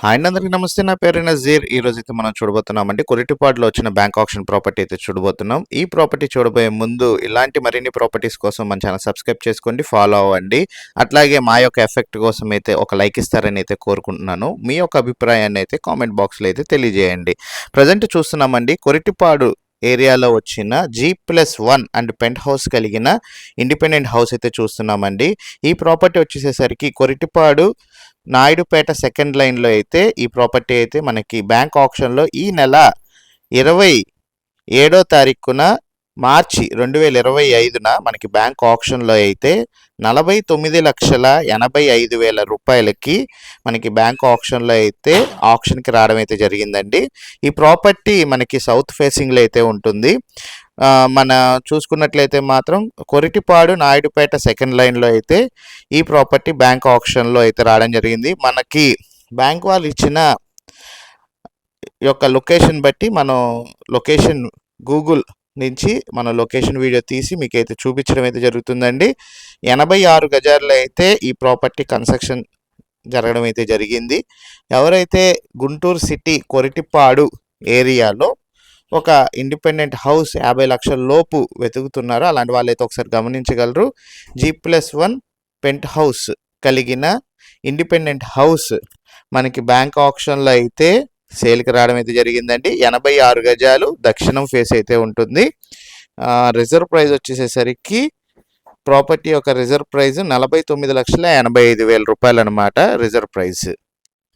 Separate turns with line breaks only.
Hi అందరికీ నమస్తే. నా పేరు నజీర్. ఈ రోజు అయితే మనం చూడబోతున్నామండి. కొరిటిపాడులో వచ్చిన బ్యాంక్ ఆప్షన్ ప్రాపర్టీ అయితే చూడబోతున్నాం. ఈ ప్రాపర్టీ చూడబోయే ముందు ఇలాంటి మరిన్ని ప్రాపర్టీస్ కోసం మన ఛానల్ సబ్స్క్రైబ్ చేసుకోండి ఫాలో అవ్వండి. అట్లాగే మా యొక్క ఎఫెక్ట్ కోసం అయితే ఒక లైక్ ఇస్తారని అయితే కోరుకుంటున్నాను. మీ యొక్క అభిప్రాయాన్ని అయితే కామెంట్ బాక్స్లో అయితే తెలియజేయండి. ప్రజెంట్ చూస్తున్నామండి కొరిటిపాడు ఏరియాలో వచ్చిన G plus one and penthouse కలిగిన ఇండిపెండెంట్ హౌస్ అయితే చూస్తున్నామండి. ఈ ప్రాపర్టీ వచ్చేసేసరికి కొరిటిపాడు నాయుడుపేట సెకండ్ లైన్లో అయితే ఈ ప్రాపర్టీ అయితే మనకి బ్యాంక్ ఆప్షన్లో ఈ నెల ఇరవై ఏడో తారీఖున మార్చి రెండు వేల ఇరవై ఐదున మనకి బ్యాంక్ ఆప్షన్లో అయితే నలభై తొమ్మిది లక్షల ఎనభై ఐదు వేల రూపాయలకి మనకి బ్యాంక్ ఆప్షన్లో అయితే ఆప్షన్కి రావడం అయితే జరిగిందండి. ఈ ప్రాపర్టీ మనకి సౌత్ ఫేసింగ్లో అయితే ఉంటుంది. మన చూసుకున్నట్లయితే మాత్రం కొరిటిపాడు నాయుడుపేట సెకండ్ లైన్లో అయితే ఈ ప్రాపర్టీ బ్యాంక్ ఆప్షన్లో అయితే రావడం జరిగింది. మనకి బ్యాంక్ వాళ్ళు ఇచ్చిన యొక్క లొకేషన్ బట్టి మనం లొకేషన్ గూగుల్ నుంచి మన లొకేషన్ వీడియో తీసి మీకు అయితే చూపించడం అయితే జరుగుతుందండి. ఎనభై ఆరు గజాల్లో అయితే ఈ ప్రాపర్టీ కన్స్ట్రక్షన్ జరగడం అయితే జరిగింది. ఎవరైతే గుంటూరు సిటీ కొరిటిపాడు ఏరియాలో ఒక ఇండిపెండెంట్ హౌస్ యాభై లక్షల లోపు వెతుకుతున్నారో. అలాంటి వాళ్ళైతే ఒకసారి గమనించగలరు. G plus one penthouse కలిగిన ఇండిపెండెంట్ హౌస్ మనకి బ్యాంక్ ఆప్షన్లో అయితే సేల్కి రావడం అయితే జరిగిందండి. ఎనభై ఆరు గజాలు దక్షిణం ఫేస్ అయితే ఉంటుంది. రిజర్వ్ ప్రైస్ వచ్చేసేసరికి ప్రాపర్టీ యొక్క రిజర్వ్ ప్రైస్ నలభై తొమ్మిది లక్షల ఎనభై ఐదు వేల రూపాయలు అనమాట రిజర్వ్ ప్రైస్